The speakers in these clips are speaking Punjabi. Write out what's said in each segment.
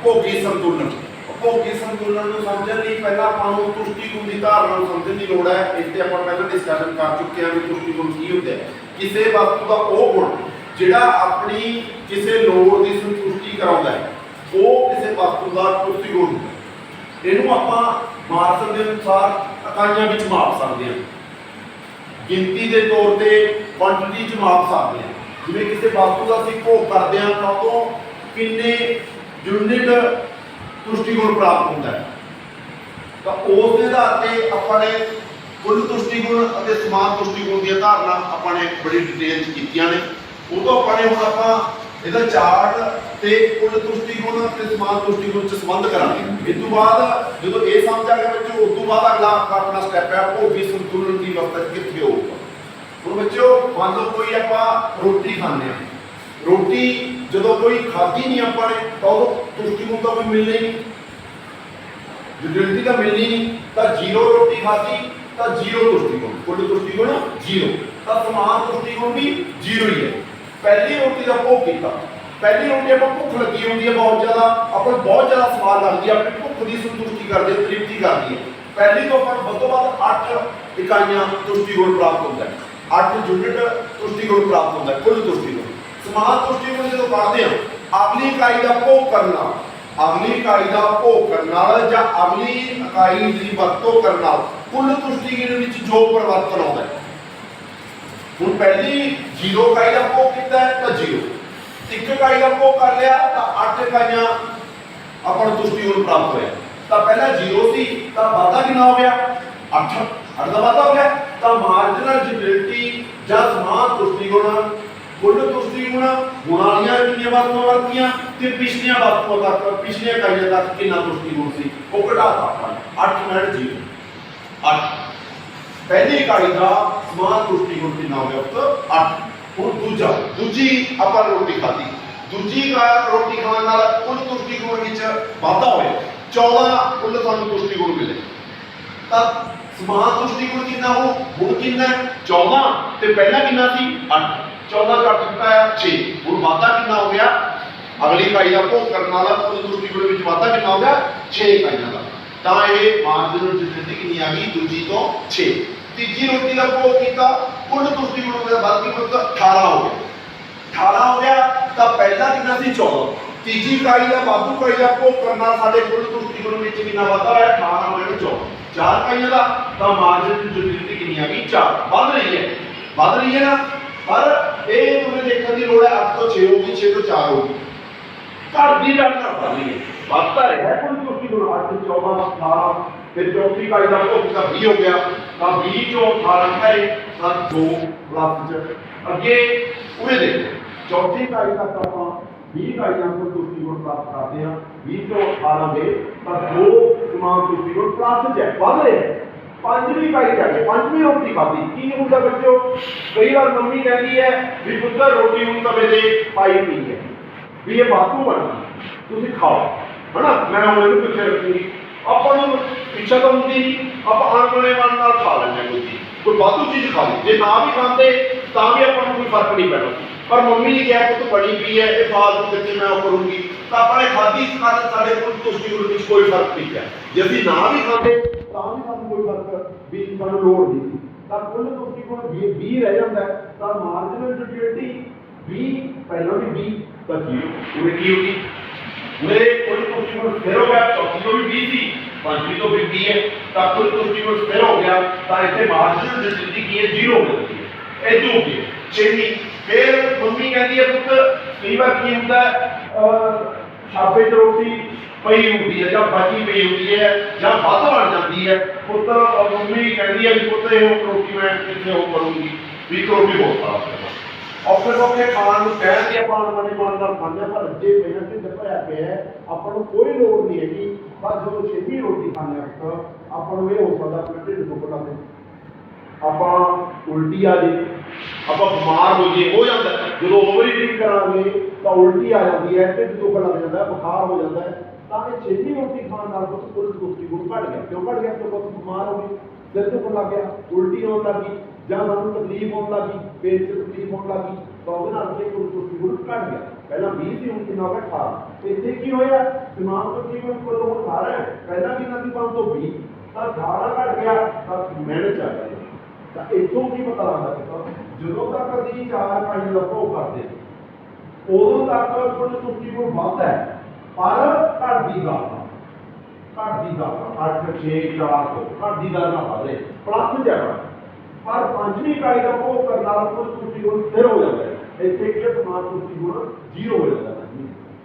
ਉਪਭੋਗੀ ਸੰਤੁਲਨ? ਉਪਭੋਗੀ ਸੰਤੁਲਨ ਨੂੰ ਸਮਝਣ ਲਈ ਪਹਿਲਾਂ ਆਪਾਂ ਨੂੰ ਤੁਸ਼ਟੀਗੁਣ ਦੀ ਧਾਰਨਾ ਨੂੰ ਸਮਝਣ ਦੀ ਲੋੜ ਹੈ। ਇਸ ਤੇ ਆਪਾਂ ਪਹਿਲਾਂ ਡਿਸਕਸ਼ਨ ਕਰ ਚੁੱਕੇ ਹਾਂ ਵੀ ਤੁਸ਼ਟੀਗੁਣ ਕੀ ਹੁੰਦਾ ਹੈ ਕਿਸੇ ਵਸਤੂ ਦਾ ਉਹ ਗੁਣ ਜਿਹੜਾ ਆਪਣੀ ਕਿਸੇ ਲੋੜ ਦੀ ਸੰਤੁਸ਼ਟੀ ਕਰਾਉਂਦਾ ਹੈ, ਉਹ ਕਿਸੇ ਵਸਤੂ ਦਾ ਤੁਸ਼ਟੀਗੁਣ ਹੁੰਦਾ ਇਹਨੂੰ ਆਪਾਂ ਮਾਰਸਲ ਦੇ ਅਨੁਸਾਰ ਇਕਾਈਆਂ ਵਿੱਚ ਮਾਪ ਸਕਦੇ ਹਾਂ। ਗਿਣਤੀ ਦੇ ਤੌਰ ਤੇ ਕੁਆਂਟੀਟੀ ਚ ਮਾਪ ਸਕਦੇ ਹਾਂ। ਜਿਵੇਂ ਕਿਸੇ ਵਸਤੂ ਦਾ ਅਸੀਂ ਭੋਗ ਕਰਦੇ ਹਾਂ, ਤਾਂ ਉਹ ਕਿੰਨੇ ਯੂਨਿਟ ਤੁਸ਼ਟੀਗੁਣ ਪ੍ਰਾਪਤ ਹੁੰਦਾ ਹੈ। ਤਾਂ ਉਸ ਦੇ ਆਧਾਰ ਤੇ ਆਪਾਂ ਨੇ ਕੁੱਲ ਤੁਸ਼ਟੀਗੁਣ ਅਤੇ ਸਮਾਨ ਤੁਸ਼ਟੀਗੁਣ ਦੀਆਂ ਧਾਰਨਾ ਆਪਾਂ ਨੇ ਬੜੀ ਡਿਟੇਲ ਚ ਕੀਤੀਆਂ ਨੇ। ਉਹ ਤੋਂ ਆਪਾਂ ਨੇ ਹੁਣ ਆਪਾਂ ਇਹਦਾ ਚਾਰਟ ਤੇ ਕੁੱਲ ਤੁਸ਼ਟੀਗੁਣ ਤੇ ਸਮਾਨ ਤੁਸ਼ਟੀਗੁਣ ਚ ਸੰਬੰਧ ਕਰਾਂਗੇ। ਇਸ ਤੋਂ ਬਾਅਦ ਜਦੋਂ ਇਹ ਸਮਝ ਆ ਗਿਆ ਬੱਚੋ ਉਸ ਤੋਂ ਬਾਅਦ ਅਗਲਾ ਆਪਣਾ ਸਟੈਪ ਹੈ ਉਹ ਵੀ ਸੰਤੁਲਨ ਦੀ ਵਕਤ ਕਿੱਥੇ ਹੋਊਗਾ। ਹੁਣ ਬੱਚਿਓ, ਮੰਨ ਲਓ ਕੋਈ ਆਪਾਂ ਰੋਟੀ ਖਾਂਦੇ ਆ ਰੋਟੀ ਜਦੋਂ ਕੋਈ ਖਾਧੀ ਨਹੀਂ ਆਪਾਂ ਨੇ, ਤਾਂ ਉਹ ਤੁਸ਼ਟੀਗੁਣ ਤਾਂ ਕੋਈ ਮਿਲਣਾ ਨਹੀਂ। ਜੁਡਿਲਟੀ ਤਾਂ ਮਿਲਣੀ ਨਹੀਂ, ਤਾਂ ਜ਼ੀਰੋ ਰੋਟੀ ਖਾਧੀ, ਤਾਂ ਜ਼ੀਰੋ ਤੁਸ਼ਟੀਗੁਣ ਕੁੱਲ ਤੁਸ਼ਟੀਗੁਣ ਜ਼ੀਰੋ। ਤਾਂ ਸਮਾਨ ਤੁਸ਼ਟੀਗੁਣ ਵੀ ਜ਼ੀਰੋ ਹੀ ਹੈ। ਪਹਿਲੀ ਰੋਟੀ ਦਾ ਭੋਗ ਕੀਤਾ। ਪਹਿਲੀ ਰੋਟੀ ਆਪਾਂ ਭੁੱਖ ਲੱਗੀ ਹੁੰਦੀ ਹੈ ਬਹੁਤ ਜ਼ਿਆਦਾ। ਆਪਾਂ ਨੂੰ ਬਹੁਤ ਜ਼ਿਆਦਾ ਸਵਾਦ ਲੱਗਦੀ ਹੈ। ਆਪਣੀ ਭੁੱਖ ਦੀ ਸੰਤੁਸ਼ਟੀ ਕਰਦੇ, ਤ੍ਰਿਪਤੀ ਕਰਦੀ ਹੈ। ਪਹਿਲੀ ਤੋਂ ਆਪਾਂ ਨੂੰ ਵੱਧੋ ਵੱਧ 8 ਇਕਾਈਆਂ ਤੁਸ਼ਟੀਗੁਣ ਪ੍ਰਾਪਤ ਹੁੰਦਾ ਹੈ। 8 ਯੂਨਿਟ ਤੁਸ਼ਟੀਗੁਣ ਪ੍ਰਾਪਤ ਹੁੰਦਾ ਹੈ। ਕੁੱਲ ਤੁਸ਼ਟੀਗੁਣ ਸਮਾਨ ਤੁਸ਼ਟੀਗੁਣ ਜਦੋਂ ਪੜ੍ਹਦੇ ਹਾਂ, ਅਗਲੀ ਇਕਾਈ ਦਾ ਭੋਗ ਕਰਨਾ ਅਗਲੀ ਇਕਾਈ ਦਾ ਭੋਗ ਕਰਨ ਨਾਲ ਜਾਂ ਅਗਲੀ ਇਕਾਈ ਦੀ ਵਰਤੋਂ ਕਰਨ ਨਾਲ ਕੁੱਲ ਤੁਸ਼ਟੀਗੁਣ ਵਿੱਚ ਜੋ ਪਰਿਵਰਤਨ ਆਉਂਦਾ ਹੈ। ਹੁਣ ਪਹਿਲੀ ਜ਼ੀਰੋ ਇਕਾਈ ਦਾ ਭੋਗ ਕੀਤਾ ਤਾਂ ਜ਼ੀਰੋ। ਇੱਕ ਇਕਾਈ ਦਾ ਭੋਗ ਕਰ ਲਿਆ ਤਾਂ 8 ਇਕਾਈਆਂ ਆਪਾਂ ਨੂੰ ਤੁਸ਼ਟੀਗੁਣ ਪ੍ਰਾਪਤ ਹੋਇਆ। ਤਾਂ ਪਹਿਲਾਂ ਜ਼ੀਰੋ ਸੀ, ਤਾਂ ਵਾਧਾ ਕਿੰਨਾ ਹੋ ਗਿਆ? 8 8 ਦਾ ਵਾਧਾ ਹੋ ਗਿਆ। ਤਾਂ ਮਾਰਜਨਲ ਜਿਬਿਲਿਟੀ ਜਾਂ ਸਮਾਨ ਤੁਸ਼ਟੀਗੁਣ ਕੁੱਲ ਗੁਣਾਂ ਵਾਲੀਆਂ ਕਿੰਨੀਆਂ ਵਰਤੋਂ ਵਰਤੀਆਂ ਤੇ ਪਿਛਲੀਆਂ ਵਰਤੋਂ ਤੱਕ, ਪਿਛਲੀਆਂ ਇਕਾਈਆਂ ਤੱਕ ਕਿੰਨਾ ਤੁਸ਼ਟੀਗੁਣ ਸੀ? ਉਹ ਘਟਾਤਾ ਆਪਾਂ 8 ਮਿੰਟ 0 8 ਪਹਿਲੀ ਇਕਾਈ ਦਾ ਸਮਾਨ ਤੁਸ਼ਟੀਗੁਣ ਕਿੰਨਾ ਹੋ ਗਿਆ 8 ਹੁਣ ਦੂਜਾ। ਦੂਜੀ ਆਪਾਂ ਰੋਟੀ ਖਾਧੀ। ਦੂਜੀ ਕਾ- ਰੋਟੀ ਖਾਣ ਨਾਲ ਕੁੱਲ ਤੁਸ਼ਟੀਗੁਣ ਵਿੱਚ ਵਾਧਾ ਹੋਇਆ। 14 ਕੁੱਲ ਸਾਨੂੰ ਤੁਸ਼ਟੀਗੁਣ ਮਿਲੇ। ਤਾਂ ਸਮਾਨ ਤੁਸ਼ਟੀਗੁਣ ਕਿੰਨਾ ਹੋ? ਹੁਣ ਕਿੰਨਾ? ਹੈ? 14 ਤੇ ਪਹਿਲਾਂ ਕਿੰਨਾ ਸੀ? 8 14 ਘੱਟ ਦਿੱਤਾ ਹੈ 6 ਹੁਣ ਵਾਧਾ ਕਿੰਨਾ ਹੋ ਗਿਆ? ਅਗਲੀ ਇਕਾਈ ਦਾ ਭੋਗ ਕਰਨ ਵਾਲਾ ਕੁੱਲ ਤੁਸ਼ਟੀਗੁਣ ਵਿੱਚ ਵਾਧਾ ਕਿੰਨਾ ਹੋ ਗਿਆ? 6 ਇਕਾਈਆਂ ਦਾ। ਤਾਂ ਇਹ ਮਾਰਜਨਲ ਡਿਫਰੈਂਸ ਕਿੰਨੀ ਆ ਗਈ? ਦੂਜੀ ਤੋਂ 6 ਤੀਜੀ ਰੋਟੀ ਦਾ ਭੋਗ ਕੀਤਾ ਕੁੱਲ ਤੁਸ਼ਟੀਗੁਣ ਦਾ ਵੱਧ ਕੇ ਵੱਧ 18 ਹੋ ਗਿਆ। 18 ਹੋ ਗਿਆ, ਤਾਂ ਪਹਿਲਾ ਕਿੰਨਾ ਸੀ? 14 ਤੀਜੀ ਇਕਾਈ ਦਾ ਵਾਧੂ ਇਕਾਈ ਦਾ ਭੋਗ ਕਰਨ ਸਾਡੇ ਕੁੱਲ ਤੁਸ਼ਟੀਗੁਣ ਵਿੱਚ ਕਿੰਨਾ ਵਾਧਾ ਹੋਇਆ? 18 ਹੋਇਆ 14 ਚਾਰ ਇਕਾਈਆਂ ਦਾ, ਤਾਂ ਮਾਰਜਨ ਦੀ ਡਿਫਰੈਂਸ ਕਿੰਨੀ ਆ ਗਈ? 4 ਵੱਧ ਰਹੀ ਹੈ। ਵੱਧ ਰਹੀ ਹੈ ਨਾ? ਪਰ ਇਹ ਤੁਹਾਨੂੰ ਦੇਖਣ ਦੀ ਲੋੜ ਹੈ 8 ਤੋਂ 6 ਹੋ ਗਈ 6 ਤੋਂ 4 ਹੋ ਗਈ ਘਰ ਦੀ ਗੱਲ ਨਾ ਪਾਣੀ ਹੈ। ਵੱਧਦਾ ਰਿਹਾ ਕੋਈ ਚੋਕੀ ਨੂੰ 8 14 18 ਫਿਰ ਚੌਥੀ ਇਕਾਈ ਦਾ ਭੋਗ ਤਾਂ 20 ਹੋ ਗਿਆ। ਤਾਂ 20 ਚੋਂ 18 ਕਰੇ ਤਾਂ 2 ਪਲੱਸ ਚ। ਅੱਗੇ ਉਵੇਂ ਦੇ ਚੌਥੀ ਇਕਾਈ ਤੱਕ ਆਪਾਂ 20 ਇਕਾਈਆਂ ਤੋਂ ਤੁਸ਼ਟੀ ਗੁਣ ਪ੍ਰਾਪਤ ਕਰਦੇ ਹਾਂ। 20 ਚੋਂ 18 ਦੇ ਤਾਂ 2 ਸਮਾਨ ਤੁਸ਼ਟੀ ਗੁਣ ਪਲੱਸ ਚ ਵੱਧ ਰਿਹਾ। ਪੰਜਵੀਂ ਇਕਾਈ ਜਾ ਕੇ, ਪੰਜਵੀਂ ਰੋਟੀ ਖਾਧੀ। ਕੀ ਹੁੰਦਾ ਬੱਚਿਓ? ਕਈ ਵਾਰ ਮੰਮੀ ਕਹਿੰਦੀ ਹੈ ਵੀ ਪੁੱਤਰ ਰੋਟੀ ਹੁਣ ਤਵੇ ਤੇ ਪਾਈ ਪਈ ਹੈ। ਵੀ ਇਹ ਬਾਤੂ ਬਣ ਤੁਸੀਂ ਖਾਓ। ਹਨਾ? ਮੈਂ ਹੁਣ ਇਹਨੂੰ ਪਿੱਛੇ ਰੱਖੂੰਗੀ। ਆਪਾਂ ਨੂੰ ਇੱਛਾ ਤਾਂ ਹੁੰਦੀ ਆਪਾਂ ਅਣਬਣੇ ਮਨ ਨਾਲ ਖਾ ਲੈਂਦੇ ਹਾਂ ਕੋਈ ਚੀਜ਼। ਕੋਈ ਬਾਤੂ ਚੀਜ਼ ਖਾ ਲਈ। ਜੇ ਨਾ ਵੀ ਖਾਂਦੇ, ਤਾਂ ਵੀ ਆਪਾਂ ਨੂੰ ਕੋਈ ਫ਼ਰਕ ਨਹੀਂ ਪੈਣਾ। ਪਰ ਮੰਮੀ ਨੇ ਕਿਹਾ ਕਿ ਤੂੰ ਬੜੀ ਪਈ ਹੈ, ਇਹ ਫਾਲਤੂ ਕਿਤੇ ਮੈਂ ਉਹ ਕਰੂੰਗੀ। ਤਾਂ ਆਪਾਂ ਨੇ ਖਾਧੀ ਸਾਡੇ ਕੋਲ ਤੁਸੀ ਵਿੱਚ ਕੋਈ ਫ਼ਰਕ ਨਹੀਂ ਪਿਆ। ਜੇ ਅਸੀਂ ਨਾ ਵੀ ਖਾਂਦੇ ਤਾਂ ਵੀ ਸਾਨੂੰ ਕੋਈ ਫ਼ਰਕ ਵੀ ਸਾਨੂੰ ਲੋੜ ਨਹੀਂ ਸੀ ਤਾਂ ਕੁੱਲ ਤੁਸੀ ਕੋਲ 20 ਰਹਿ ਜਾਂਦਾ ਹੈ, ਤਾਂ ਮਾਰਜਨਲ ਡਿਊਟੀ 20 ਪਹਿਲਾਂ ਵੀ 20 ਤਾਂ ਜੀ ਉਹਨੇ ਕੀ ਹੋਗੀ ਮੇਰੇ ਕੁੱਲ ਤੁਸੀ ਕੋਲ ਫਿਰ ਹੋ ਗਿਆ ਚੌਥੀ ਤੋਂ ਵੀ 20 ਸੀ ਪੰਜਵੀਂ ਤੋਂ ਵੀ 20 ਹੈ ਤਾਂ ਕੁੱਲ ਤੁਸੀ ਕੋਲ ਫਿਰ ਹੋ ਗਿਆ ਤਾਂ ਇੱਥੇ ਮਾਰਜਨਲ ਡਿਊਟੀ ਕੀ ਹੈ 0 ਹੋ ਜਾਂਦੀ ਹੈ ਇਹ ਦੋ ਕੀ ਛੇਵੀਂ ਫਿਰ ਮੰਮੀ ਕਹਿੰਦੀ ਹੈ ਪੁੱਤ ਕਈ ਵਾਰ ਕੀ ਹੁੰਦਾ ਹੈ, ਅਹ, ਛਾਪੇ 'ਚ ਰੋਟੀ ਪਈ ਹੁੰਦੀ ਹੈ ਜਾਂ ਬਚੀ ਪਈ ਹੁੰਦੀ ਹੈ ਜਾਂ ਵੱਧ ਬਣ ਜਾਂਦੀ ਹੈ ਪੁੱਤ ਮੰਮੀ ਕਹਿੰਦੀ ਹੈ ਵੀ ਪੁੱਤ ਇਹ ਰੋਟੀ ਮੈਂ ਕਿੱਥੇ ਉਹ ਕਰੂੰਗੀ, ਵੀ ਰੋਟੀ ਹੋਰ ਖਾ ਔਖੇ ਔਖੇ ਖਾਣ ਨੂੰ ਕਹਿਣ ਦੀ ਆਪਾਂ ਮਨੇ ਮਨ ਨਾਲ ਖਾਂਦੇ ਪਰ ਰੱਜੇ ਪਏ ਢਿੱਡ ਭਰਿਆ ਪਿਆ ਆਪਾਂ ਨੂੰ ਕੋਈ ਲੋੜ ਨਹੀਂ ਹੈਗੀ। ਪਰ ਜਦੋਂ ਛੇਵੀਂ ਰੋਟੀ ਖਾਂਦੇ ਹਾਂ ਆਪਾਂ ਨੂੰ ਇਹ ਹੋ ਸਕਦਾ ਆਪਣੇ ਢਿੱਡ ਦੁੱਖ ਲੱਗੇ ਆਪਾਂ ਉਲਟੀ ਆ ਜੇ ਆਪਾਂ ਬਿਮਾਰ ਹੋ ਜੇ ਹੋ ਜਾਂਦਾ ਜਦੋਂ ਓਵਰ ਈਟਿੰਗ ਕਰਾਂਗੇ, ਤਾਂ ਉਲਟੀ ਆ ਜਾਂਦੀ ਹੈ, ਢਿੱਡ ਦੁੱਖ ਲੱਗ ਜਾਂਦਾ ਹੈ, ਬੁਖਾਰ ਹੋ ਜਾਂਦਾ ਹੈ। ਤਾਂ ਇਹ ਛੇਤੀ ਰੋਟੀ ਖਾਣ ਨਾਲ ਕੁਝ ਕੁਝ ਦੁੱਖੀ ਗੁਣ ਘਟ ਗਿਆ। ਕਿਉਂ ਘਟ ਗਿਆ? ਕਿਉਂਕਿ ਬਿਮਾਰ ਹੋ ਗਏ, ਸਿਰ ਦੁੱਖਣ ਲੱਗ ਗਿਆ, ਉਲਟੀ ਹੋਣ ਲੱਗ ਗਈ, ਜਾਂ ਸਾਨੂੰ ਤਕਲੀਫ ਹੋਣ ਲੱਗ ਪੇਟ 'ਚ ਤਕਲੀਫ ਹੋਣ ਲੱਗ ਤਾਂ ਉਹਦੇ ਨਾਲ ਇਹ ਕੁਝ ਦੁੱਖੀ ਗੁਣ ਘਟ ਗਿਆ। ਪਹਿਲਾਂ 20 ਸੀ, ਹੁਣ ਕਿੰਨਾ ਹੋ ਗਿਆ? 18 ਇੱਥੇ ਕੀ ਹੋਇਆ? ਸਮਾਨ ਤੋਂ ਕੀ ਕੋਲ 18 ਹੈ? ਪਹਿਲਾਂ ਕਿੰਨਾ ਸੀ? 5 ਤੋਂ 20 ਤਾਂ 18 ਘਟ ਗਿਆ, ਤਾਂ ਮਿਹਨਤ ਚੱਲ ਰਹੀ ਤਾਂ ਇੱਥੋਂ ਕੀ ਪਤਾ ਲੱਗਦਾ ਕਿ ਜਦੋਂ ਤੱਕ ਅਸੀਂ ਚਾਰ ਪੰਜ ਦਾ ਕਰਦੇ ਉਦੋਂ ਤੱਕ ਕੁੱਲ ਤੁਸਤੀ ਕੋਲ ਵੱਧ ਹੈ। ਪਰ ਘਟਦੀ ਗੱਲ ਘਟਦੀ ਗੱਲ 8 6 4 ਤੋਂ ਘਟਦੀ ਗੱਲ ਨਾਲ ਵੱਧ ਪਲੱਸ ਜਾਣਾ ਪਰ ਪੰਜਵੀਂ ਇਕਾਈ ਦਾ ਭੋਗ ਕਰਨ ਨਾਲ ਕੁੱਲ ਤੁਸਤੀ ਕੋਲ ਸਥਿਰ ਹੋ ਜਾਂਦਾ ਹੈ। ਇੱਥੇ ਕੀ ਸਮਾਨ ਤੁਸਤੀ ਗੁਣ ਜ਼ੀਰੋ ਹੋ ਜਾਂਦਾ ਹੈ।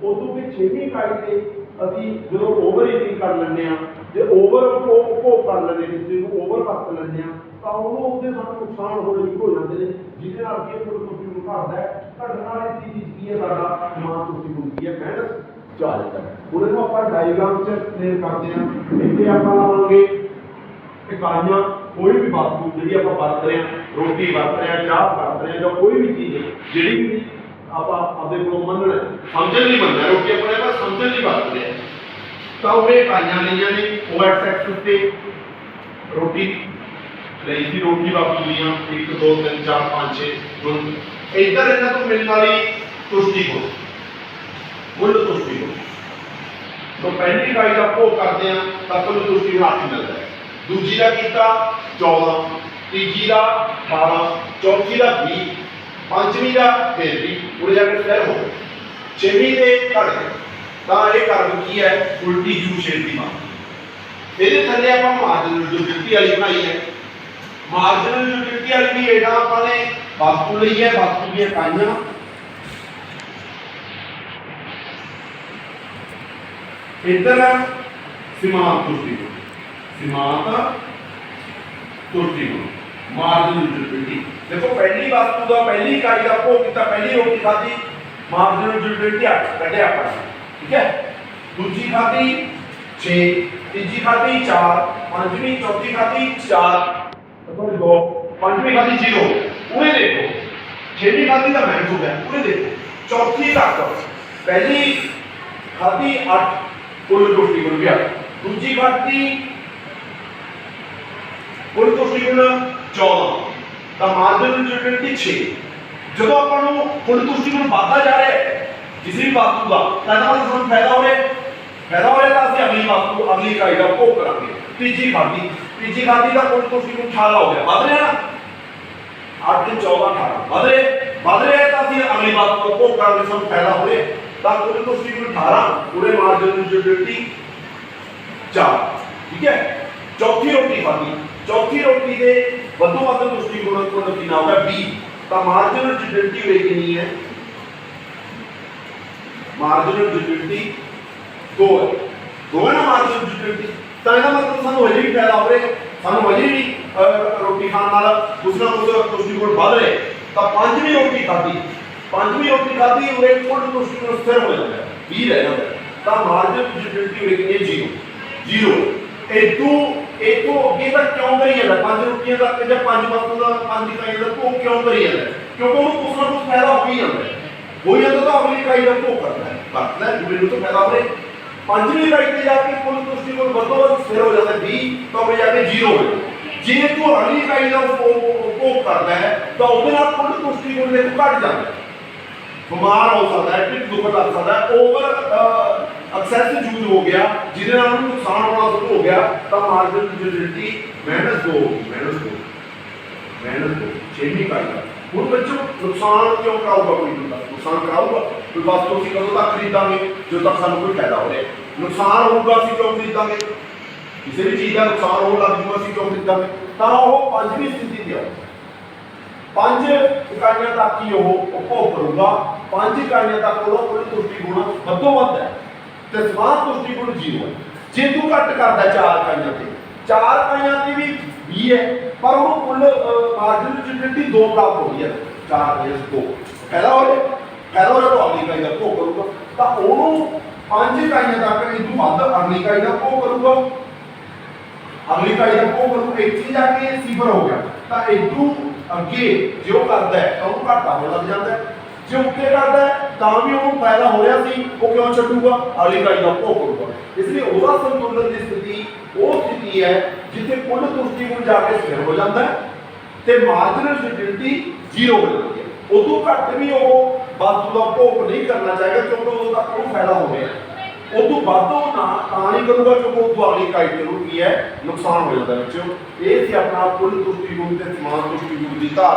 ਉਦੋਂ ਵੀ ਛੇਵੀਂ ਇਕਾਈ ਤੇ ਅਸੀਂ ਜਦੋਂ ਓਵਰ ਈਟਿੰਗ ਕਰ ਲੈਂਦੇ ਆ ਜੇ ਓਵਰ ਭੋਗ ਕਰ ਲੈਂਦੇ ਕਿਸੇ ਨੂੰ ਓਵਰ ਵਰਤ ਲੈਂਦੇ ਆ ਤਾਂ ਉਹਨੂੰ ਉਹਦੇ ਸਾਨੂੰ ਨੁਕਸਾਨ ਹੋਣੇ ਸ਼ੁਰੂ ਹੋ ਜਾਂਦੇ ਨੇ, ਜਿਹਦੇ ਨਾਲ ਕੀ ਹੈ ਕੁੱਲ ਤੁਸਤੀ ਘਟਦਾ ਹੈ ਘਟਣ ਵਾਲੀ ਚੀਜ਼ ਕੀ ਹੈ ਸਾਡਾ ਸਮਾਨ ਤੁਸਤੀ ਗੁਣ ਹੈ ਮਿਹਨਤ ਚਾਹ ਜਾਂਦਾ ਹੈ ਉਹਦੇ ਨੂੰ ਆਪਾਂ ਡਾਇਗਰਾਮ ਚ ਕਲੀਅਰ ਕਰਦੇ ਹਾਂ। ਇੱਥੇ ਆਪਾਂ ਲਾਵਾਂਗੇ ਇਕਾਈਆਂ ਕੋਈ ਵੀ ਵਸਤੂ ਜਿਹੜੀ ਆਪਾਂ ਵਰਤ ਰਹੇ ਹਾਂ, ਰੋਟੀ ਵਰਤ ਰਹੇ ਹਾਂ, ਚਾਹ ਵਰਤ ਰਹੇ ਹਾਂ, ਜਾਂ ਕੋਈ ਵੀ ਚੀਜ਼ ਜਿਹੜੀ ਵੀ ਆਪਾਂ ਆਪਦੇ ਕੋਲ ਮੰਨਣਾ ਸਮਝਣ ਲਈ ਮੰਨਣਾ ਰੋਟੀ ਆਪਣੇ ਪਾਸ ਸਮਝਣ ਲਈ ਵਰਤ ਰਹੇ ਹਾਂ। ਤਾਂ ਉਹ ਇਕਾਈਆਂ ਲਈਆਂ ਨੇ, ਉਹ ਐਕਸ ਐਕਸਿਸ ਤੇ ਰੋਟੀ ਲਈ ਸੀ ਰੋਟੀ ਵਰਤੂ ਦੀਆਂ 1 2 3 4 5 6 ਗੁਣ। ਇੱਧਰ ਇਹਨਾਂ ਤੋਂ ਮਿਲਣ ਵਾਲੀ ਤੁਸ਼ਟੀ ਗੁਣ। ਤੁਸ਼ਟੀ ਗੁਣ। ਤੋਂ ਪਹਿਲੀ ਇਕਾਈ ਦਾ ਭੋਗ ਕਰਦੇ ਆ ਤਾਂ ਕੁੱਲ ਤੁਸ਼ਟੀ ਗੁਣ 8 ਮਿਲਦਾ ਹੈ। ਦੂਜੀ ਦਾ ਕੀਤਾ 14 ਤੀਜੀ ਦਾ 12 ਚੌਥੀ ਦਾ 20 ਪੰਜਵੀਂ ਦਾ ਫਿਰ ਵੀ ਉਰੇ ਜਾ ਕੇ ਫਿਰ ਹੋ ਛੇਵੀਂ ਦੇ ਘੜ ਤਾਂ ਇਹ ਕਰਮ ਕੀ ਹੈ? ਉਲਟੀ ਯੂ ਸ਼ੇਪ ਦੀ ਮਾਂ ਇਹਦੇ ਥੱਲੇ ਆਪਾਂ ਮਾਰਜਨਲ ਯੂਟਿਲਿਟੀ ਵਾਲੀ ਬਣਾਈ ਹੈ। ਮਾਰਜਨਲ ਯੂਟਿਲਿਟੀ ਵਾਲੀ ਵੀ ਇਹਦਾ ਆਪਾਂ ਨੇ ਵਸਤੂ ਲਈ ਹੈ ਵਸਤੂ ਦੀਆਂ ਇਕਾਈਆਂ ਇੱਧਰ ਸੀਮਾਂਤ ਤੁਰਤੀ ਸੀਮਾਂਤ ਤੁਰਤੀ ਮਾਰਜਨਲ ਯੂਟਿਲਿਟੀ ਦੇਖੋ ਪਹਿਲੀ ਵਸਤੂ ਦਾ ਪਹਿਲੀ ਇਕਾਈ ਦਾ ਭੋਗ ਕੀਤਾ ਪਹਿਲੀ ਰੋਟੀ ਖਾਧੀ ਮਾਰਜਨਲ ਯੂਟਿਲਿਟੀ 8 ਕੱਢਿਆ ਆਪਾਂ ਨੇ, ਠੀਕ ਹੈ ਦੂਜੀ ਖਾਧੀ 6 ਤੀਜੀ ਖਾਧੀ 4 ਪੰਜਵੀਂ ਚੌਥੀ ਖਾਧੀ 4 ਪੰਜਵੀਂ ਖਾਧੀ 0 ਉਰੇ ਦੇਖੋ ਛੇਵੀਂ ਖਾਧੀ ਦਾ ਮੈਚ ਹੋ ਉਰੇ ਦੇਖੋ ਚੌਥੀ ਤੱਕ। ਪਹਿਲੀ ਖਾਧੀ 8 ਕੁੱਲ ਰੋਟੀ ਗੁਣ ਗਿਆ ਦੂਜੀ ਖਾਧੀ ਕੁੱਲ ਤੁਸ਼ਟੀ ਗੁਣ 14 ਤਾਂ ਮਾਰਜਨਲ ਯੂਟਿਲਿਟੀ 6 ਜਦੋਂ ਆਪਾਂ ਨੂੰ ਕੁੱਲ ਤੁਸ਼ਟੀ ਗੁਣ ਵੱਧਦਾ ਜਾ ਰਿਹਾ ਹੈ ਕਿਸੇ ਵੀ ਵਸਤੂ ਦਾ, ਤਾਂ ਇਹਦਾ ਸਾਨੂੰ ਫਾਇਦਾ ਹੋ ਰਿਹਾ ਫਾਇਦਾ ਹੋ ਰਿਹਾ ਤਾਂ ਅਸੀਂ ਅਗਲੀ ਵਸਤੂ, ਅਗਲੀ ਇਕਾਈ ਦਾ ਭੋਗ ਕਰਾਂਗੇ। ਤੀਜੀ ਖਾਦੀ ਤੀਜੀ ਖਾਦੀ ਦਾ ਕੁੱਲ ਤੁਸ਼ਟੀ ਗੁਣ 18 ਹੋ ਗਿਆ। ਵੱਧ ਰਿਹਾ ਨਾ? 8 ਤੇ 14 18 ਵੱਧ ਰਿਹਾ? ਵੱਧ ਰਿਹਾ ਤਾਂ ਅਸੀਂ ਅਗਲੀ ਵਸਤੂ ਦਾ ਭੋਗ ਕਰਾਂਗੇ ਸਾਨੂੰ ਫਾਇਦਾ ਹੋ ਰਿਹਾ ਤਾਂ ਕੁੱਲ ਤੁਸ਼ਟੀ ਗੁਣ 18 ਉਹਦੇ ਮਾਰਜਨਲ ਯੂਟਿਲਿਟੀ 4 ਠੀਕ ਹੈ? ਚੌਥੀ ਰੋਟੀ ਖਾਧੀ। ਚੌਥੀ ਰੋਟੀ ਦੇ ਵੱਧੋ ਵੱਧ ਤੁਸ਼ਟੀ ਗੁਣ ਕੋਲ ਕਿੰਨਾ ਹੋਗਾ 20 ਤਾਂ ਮਾਰਜਨਲ ਯੂਟਿਲਿਟੀ ਹੋਏ ਕਿੰਨੀ ਹੈ? ਮਾਰਜਨਲ ਯੂਟਿਲਿਟੀ 2 ਹੈ। ਤਾਂ ਇਹਦਾ ਮਤਲਬ ਸਾਨੂੰ ਹਜੇ ਵੀ ਫਾਇਦਾ ਹੋ ਰਿਹਾ, ਸਾਨੂੰ ਹਜੇ ਵੀ ਰੋਟੀ ਖਾਣ ਨਾਲ ਕੁਛ ਨਾ ਕੁਛ ਵੱਧ ਰਹੇ, ਤਾਂ ਪੰਜਵੀਂ ਰੋਟੀ ਖਾਧੀ, ਪੰਜਵੀਂ ਰੋਟੀ ਖਾਧੀ, ਉਹਦੇ ਕੋਲ ਤੁਸ਼ਟੀ ਸਥਿਰ ਹੋ ਜਾਂਦਾ ਹੈ 20 ਰਹਿ ਜਾਂਦਾ ਤਾਂ ਮਾਰਜਨਲ ਯੂਟਿਲਿਟੀ ਹੋਏ ਕਿੰਨੀ ਹੈ? 0 ਜ਼ੀਰੋ ਇਹ ਤੋਂ ਇਹ ਤੋਂ ਅੱਗੇ ਤੱਕ ਕਿਉਂ ਕਰੀ ਜਾਂਦਾ? ਪੰਜ ਰੁਪਈਏ ਦਾ ਜਾਂ ਪੰਜ ਵਸਤੂ ਦਾ, ਪੰਜ ਇਕਾਈ ਦਾ ਭੋਗ ਕਿਉਂ ਕਰੀ ਜਾਂਦਾ ਕਿਉਂਕਿ ਉਹਨੂੰ ਕੁਛ ਨਾ ਕੁਛ ਫਾਇਦਾ ਹੋ ਹੀ ਜਾਂਦਾ ਹੋ। ਜਾਂਦਾ ਤਾਂ ਅਗਲੀ ਇਕਾਈ ਦਾ ਭੋਗ ਕਰਦਾ ਹੈ। ਵਰਤਦਾ ਹੈ ਜਿਵੇਂ ਤਾਂ ਫਾਇਦਾ ਹੋ ਰਿਹਾ। ਪੰਜਵੀਂ ਇਕਾਈ ਤੇ ਜਾ ਕੇ ਕੁੱਲ ਤੁਸ਼ਟੀ ਵੱਧੋ ਵੱਧ ਹੋ ਜਾਂਦਾ 20 ਤਾਂ ਉਹ ਜਾ ਕੇ ਜ਼ੀਰੋ ਹੋ ਜਾਂਦਾ। ਜੇ ਤੂੰ ਇਕਾਈ ਦਾ ਭੋਗ ਕਰਦਾ ਹੈ, ਤਾਂ ਉਹਦੇ ਨਾਲ ਕੁੱਲ ਤੁਸ਼ਟੀ ਦੇ ਘਟ ਜਾਂਦਾ ਬਿਮਾਰ ਹੋ ਸਕਦਾ ਹੈ, ਢਿੱਡ ਦੁਖਣ ਲੱਗ ਸਕਦਾ ਹੈ ਓਵਰ ਐਕਸੈਸ ਯੂਜ਼ ਹੋ ਗਿਆ, ਜਿਹਦੇ ਨਾਲ ਉਹਨੂੰ ਨੁਕਸਾਨ ਹੋਣਾ ਸ਼ੁਰੂ ਹੋ ਗਿਆ, ਤਾਂ ਮਾਰਜਨ ਯੂਟਿਲਿਟੀ ਮਾਈਨਸ 2 2 2 ਛੇਵੀਂ ਕਾਈ ਦਾ ਹੁਣ ਬੱਚੋ ਨੁਕਸਾਨ ਕਿਉਂ ਕਰਾਊਗਾ ਕੋਈ ਬੰਦਾ? ਨੁਕਸਾਨ ਕਰਾਊਗਾ? ਕੋਈ ਵਸਤੂ ਅਸੀਂ ਕਦੋਂ ਤੱਕ ਖਰੀਦਾਂਗੇ? ਜਦੋਂ ਤੱਕ ਸਾਨੂੰ ਕੋਈ ਫਾਇਦਾ ਹੋ ਰਿਹਾ ਨੁਕਸਾਨ ਹੋਊਗਾ, ਅਸੀਂ ਕਿਉਂ ਖਰੀਦਾਂਗੇ? ਕਿਸੇ ਵੀ ਚੀਜ਼ ਦਾ ਨੁਕਸਾਨ ਹੋਣ ਲੱਗ ਜੂਗਾ, ਅਸੀਂ ਕਿਉਂ ਖਰੀਦਾਂਗੇ? ਤਾਂ ਉਹ ਪੰਜਵੀਂ ਸਥਿਤੀ ਤੇ ਆਉਂਦਾ ਪੰਜ ਇਕਾਈਆਂ ਤੱਕ ਹੀ ਉਹ ਉਪਭੋਗ ਕਰੂਗਾ ਪੰਜ ਇਕਾਈਆਂ ਤੱਕ ਉਹਦਾ ਕੋਈ ਤੁਸ਼ਟੀ ਗੁਣ ਵੱਧੋ ਵੱਧ ਹੈ। ਤੇ ਸਮਾਨ ਤੁਸ਼ਟੀ ਗੁਣ ਜ਼ੀਰੋ ਹੈ। ਜੇ ਤੂੰ ਘੱਟ ਕਰਦਾ ਚਾਰ ਇਕਾਈਆਂ ਤੇ। ਚਾਰ ਇਕਾਈਆਂ ਤੇ ਵੀ 20 ਹੈ, ਪਰ ਉਹਨੂੰ ਕੁੱਲ ਮਾਰਜਨ ਯੂਟਿਲਿਟੀ 2 ਪ੍ਰਾਪਤ ਹੋ ਰਹੀ ਹੈ, ਚਾਰ ਇਸ 2 ਫਾਇਦਾ ਹੋ ਰਿਹਾ ਫਾਇਦਾ ਹੋ ਰਿਹਾ ਤਾਂ ਅਗਲੀ ਇਕਾਈ ਦਾ ਭੋਗ ਕਰੂਗਾ। ਤਾਂ ਉਹਨੂੰ ਪੰਜ ਇਕਾਈਆਂ ਤੱਕ ਇਹ ਤੋਂ ਵੱਧ ਅਗਲੀ ਇਕਾਈ ਦਾ ਭੋਗ ਕਰੂਗਾ। ਅਗਲੀ ਇਕਾਈ ਦਾ ਭੋਗ ਕਰੂ ਇੱਥੇ ਜਾ ਕੇ ਸਿਫਰ ਹੋ ਗਿਆ। ਤਾਂ ਇਦੋਂ ਅੱਗੇ ਜੇ ਉਹ ਕਰਦਾ ਹੈ, ਤਾਂ ਉਹ ਘਾਟਾ ਹੋਣ ਲੱਗ ਜਾਂਦਾ ਹੈ। ਜੇ ਉੱਤੇ ਕਰਦਾ ਤਾਂ ਵੀ ਉਹਨੂੰ ਫਾਇਦਾ ਹੋ ਰਿਹਾ ਸੀ, ਉਹ ਕਿਉਂ ਛੱਡੂਗਾ? ਅਗਲੀ ਇਕਾਈ ਦਾ ਭੋਗ ਕਰੂਗਾ। ਇਸ ਲਈ ਉਹਦਾ ਸੰਤੁਲਨ ਦੀ ਸਥਿਤੀ ਉਹ ਸਥਿਤੀ ਹੈ ਜਿੱਥੇ ਕੁੱਲ ਤੁਸ਼ਟੀ ਗੁਣ ਜਾ ਕੇ ਸਥਿਰ ਹੋ ਜਾਂਦਾ ਹੈ ਤੇ ਮਾਰਜਨਲ ਯੂਟਿਲਿਟੀ ਜ਼ੀਰੋ ਹੋ ਜਾਂਦੀ ਹੈ। ਉਦੋਂ ਘੱਟ ਵੀ ਉਹ ਵਾਧੂ ਦਾ ਭੋਗ ਨਹੀਂ ਕਰਨਾ ਚਾਹੀਦਾ ਕਿਉਂਕਿ ਉਦੋਂ ਤੱਕ ਉਹਨੂੰ ਫਾਇਦਾ ਹੋ ਰਿਹਾ ਉਦੋਂ ਵੱਧ ਉਹ ਨਾ, ਤਾਂ ਨਹੀਂ ਕਰੂਗਾ ਕਿਉਂਕਿ ਉਦੋਂ ਅਗਲੀ ਕਾਈ ਨੂੰ ਕੀ ਹੈ, ਨੁਕਸਾਨ ਹੋ ਜਾਂਦਾ ਵਿੱਚੋਂ। ਇਹ ਸੀ ਆਪਣਾ ਕੁੱਲ ਤੁਸ਼ਟੀ ਗੁਣ ਤੇ ਸਮਾਨ ਤੁਸ਼ਟੀ ਗੁਣ ਦੀ ਧਾਰਨਾ।